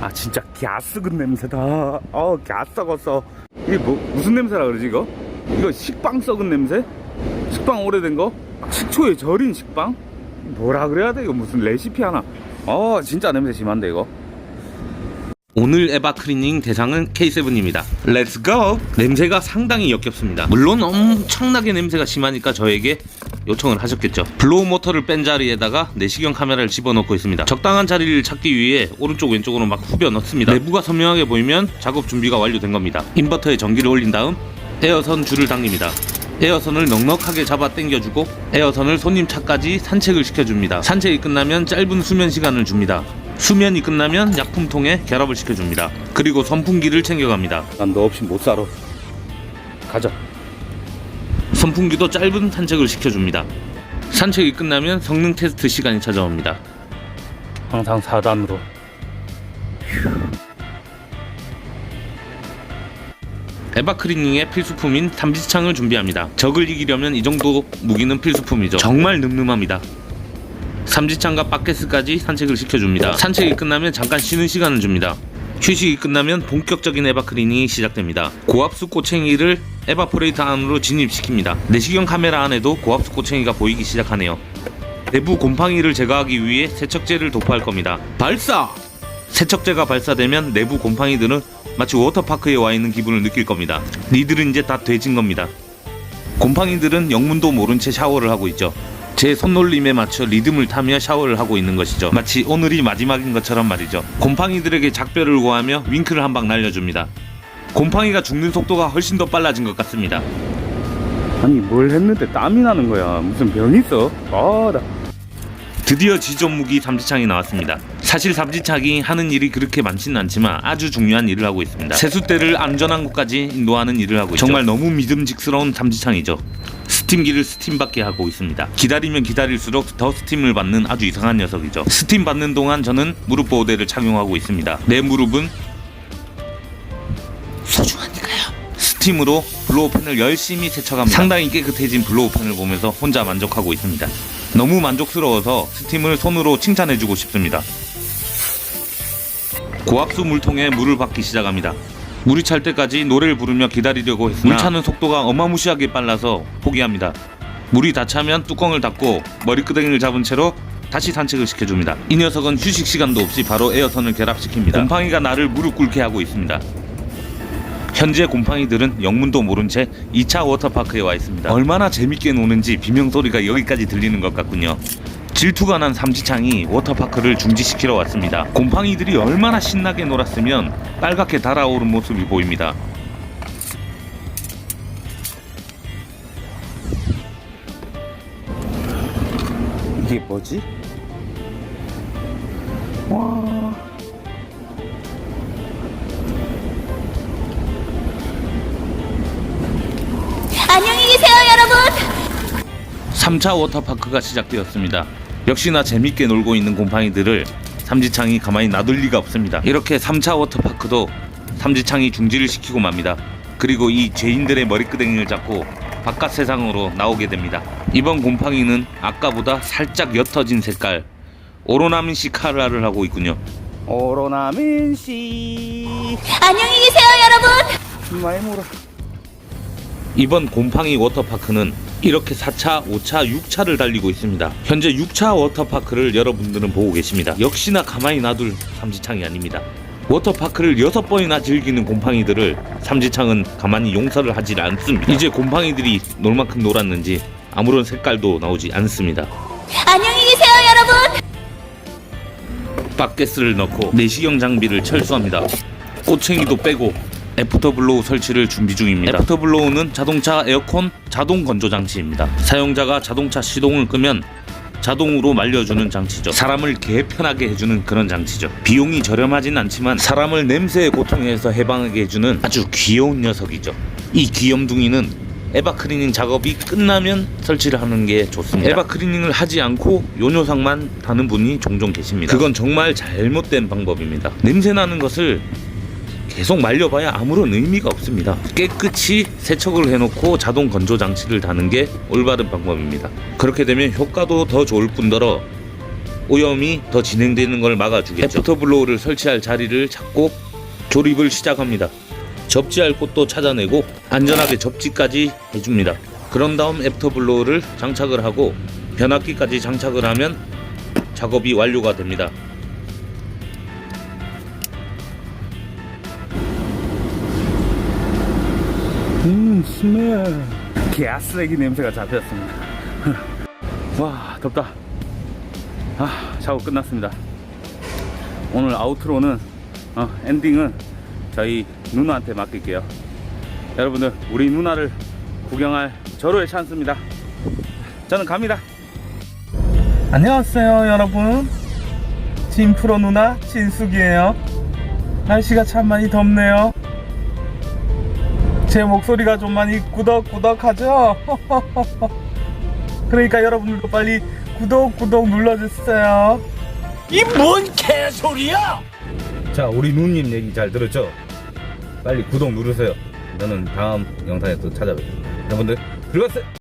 아 진짜 갸스근 냄새다. 어 갸썩었어. 이게 뭐 무슨 냄새라 그러지 이거? 이거 식빵 썩은 냄새? 식빵 오래된 거? 식초에 절인 식빵? 뭐라 그래야 돼 이거 무슨 레시피 하나? 어 진짜 냄새 심한데 이거. 오늘 에바 클리닝 대상은 K7입니다. 렛츠 고! 냄새가 상당히 역겹습니다. 물론 엄청나게 냄새가 심하니까 저에게 요청을 하셨겠죠. 블로우 모터를 뺀 자리에다가 내시경 카메라를 집어넣고 있습니다. 적당한 자리를 찾기 위해 오른쪽 왼쪽으로 막 후벼 넣습니다. 내부가 선명하게 보이면 작업 준비가 완료된 겁니다. 인버터에 전기를 올린 다음 에어선 줄을 당깁니다. 에어선을 넉넉하게 잡아 당겨주고 에어선을 손님 차까지 산책을 시켜줍니다. 산책이 끝나면 짧은 수면 시간을 줍니다. 수면이 끝나면 약품통에 결합을 시켜줍니다. 그리고 선풍기를 챙겨갑니다. 난 너 없이 못 살아. 가자. 선풍기도 짧은 산책을 시켜줍니다. 산책이 끝나면 성능 테스트 시간이 찾아옵니다. 항상 4단으로. 에바 클리닝의 필수품인 삼지창을 준비합니다. 적을 이기려면 이 정도 무기는 필수품이죠. 정말 늠름합니다. 삼지창과 바켓스까지 산책을 시켜줍니다. 산책이 끝나면 잠깐 쉬는 시간을 줍니다. 휴식이 끝나면 본격적인 에바 클리닝이 시작됩니다. 고압수 꼬챙이를 에바포레이터 안으로 진입시킵니다. 내시경 카메라 안에도 고압수 꼬챙이가 보이기 시작하네요. 내부 곰팡이를 제거하기 위해 세척제를 도포할 겁니다. 발사! 세척제가 발사되면 내부 곰팡이들은 마치 워터파크에 와 있는 기분을 느낄 겁니다. 니들은 이제 다 돼진 겁니다. 곰팡이들은 영문도 모른 채 샤워를 하고 있죠. 제 손놀림에 맞춰 리듬을 타며 샤워를 하고 있는 것이죠. 마치 오늘이 마지막인 것처럼 말이죠. 곰팡이들에게 작별을 구하며 윙크를 한 방 날려줍니다. 곰팡이가 죽는 속도가 훨씬 더 빨라진 것 같습니다. 아니 뭘 했는데 땀이 나는 거야. 무슨 병 있어? 아 나. 드디어 지존 무기 삼지창이 나왔습니다. 사실 삼지창이 하는 일이 그렇게 많지는 않지만 아주 중요한 일을 하고 있습니다. 세숫대를 안전한 곳까지 인도하는 일을 하고 있죠. 정말 너무 믿음직스러운 삼지창이죠. 스팀기를 스팀받게 하고 있습니다. 기다리면 기다릴수록 더 스팀을 받는 아주 이상한 녀석이죠. 스팀 받는 동안 저는 무릎 보호대를 착용하고 있습니다. 내 무릎은 스팀으로 블로우펜을 열심히 세척합니다. 상당히 깨끗해진 블로우펜을 보면서 혼자 만족하고 있습니다. 너무 만족스러워서 스팀을 손으로 칭찬해주고 싶습니다. 고압수 물통에 물을 받기 시작합니다. 물이 찰 때까지 노래를 부르며 기다리려고 했으나 물 차는 속도가 어마무시하게 빨라서 포기합니다. 물이 다 차면 뚜껑을 닫고 머리끄댕이를 잡은 채로 다시 산책을 시켜줍니다. 이 녀석은 휴식 시간도 없이 바로 에어선을 결합시킵니다. 곰팡이가 나를 무릎 꿇게 하고 있습니다. 현재 곰팡이들은 영문도 모른 채 2차 워터파크에 와 있습니다. 얼마나 재밌게 노는지 비명소리가 여기까지 들리는 것 같군요. 질투가 난 삼지창이 워터파크를 중지시키러 왔습니다. 곰팡이들이 얼마나 신나게 놀았으면 빨갛게 달아오른 모습이 보입니다. 이게 뭐지? 와. 3차 워터파크가 시작되었습니다. 역시나 재밌게 놀고 있는 곰팡이들을 삼지창이 가만히 놔둘 리가 없습니다. 이렇게 3차 워터파크도 삼지창이 중지를 시키고 맙니다. 그리고 이 죄인들의 머리끄댕이를 잡고 바깥 세상으로 나오게 됩니다. 이번 곰팡이는 아까보다 살짝 옅어진 색깔 오로나민 시 카라를 하고 있군요. 오로나민 씨. 안녕히 계세요, 여러분. 많이 물어. 이번 곰팡이 워터파크는 이렇게 4차, 5차, 6차를 달리고 있습니다. 현재 6차 워터파크를 여러분들은 보고 계십니다. 역시나 가만히 놔둘 삼지창이 아닙니다. 워터파크를 6번이나 즐기는 곰팡이들을 삼지창은 가만히 용서를 하질 않습니다. 이제 곰팡이들이 놀 만큼 놀았는지 아무런 색깔도 나오지 않습니다. 안녕히 계세요, 여러분. 바켓을 넣고 내시경 장비를 철수합니다. 꼬챙이도 빼고 애프터블로우 설치를 준비 중입니다. 애프터블로우는 자동차 에어컨 자동 건조 장치입니다. 사용자가 자동차 시동을 끄면 자동으로 말려주는 장치죠. 사람을 개 편하게 해주는 그런 장치죠. 비용이 저렴하진 않지만 사람을 냄새의 고통에서 해방하게 해주는 아주 귀여운 녀석이죠. 이 귀염둥이는 에바 클리닝 작업이 끝나면 설치를 하는 게 좋습니다. 에바 클리닝을 하지 않고 요뇨상만 다는 분이 종종 계십니다. 그건 정말 잘못된 방법입니다. 냄새 나는 것을 계속 말려봐야 아무런 의미가 없습니다. 깨끗이 세척을 해놓고 자동 건조 장치를 다는 게 올바른 방법입니다. 그렇게 되면 효과도 더 좋을 뿐더러 오염이 더 진행되는 걸 막아주겠죠. 애프터 블로우를 설치할 자리를 찾고 조립을 시작합니다. 접지할 곳도 찾아내고 안전하게 접지까지 해줍니다. 그런 다음 애프터 블로우를 장착을 하고 변압기까지 장착을 하면 작업이 완료가 됩니다. 음, 스멜. 개쓰레기 냄새가 잡혔습니다. 와, 덥다. 아, 작업 끝났습니다. 오늘 아우트로는, 어, 엔딩은 저희 누나한테 맡길게요. 여러분들, 우리 누나를 구경할 절호의 찬스입니다. 저는 갑니다. 안녕하세요 여러분 진프로 누나 진숙이에요 날씨가 참 많이 덥네요 제 목소리가 좀 많이 꾸덕꾸덕하죠? 그러니까 여러분들도 빨리 구독 구독 눌러주세요 자, 우리 누님 얘기 잘 들었죠? 빨리 구독 누르세요. 저는 다음 영상에 또 찾아뵙겠습니다. 여러분들, 들어갔어요!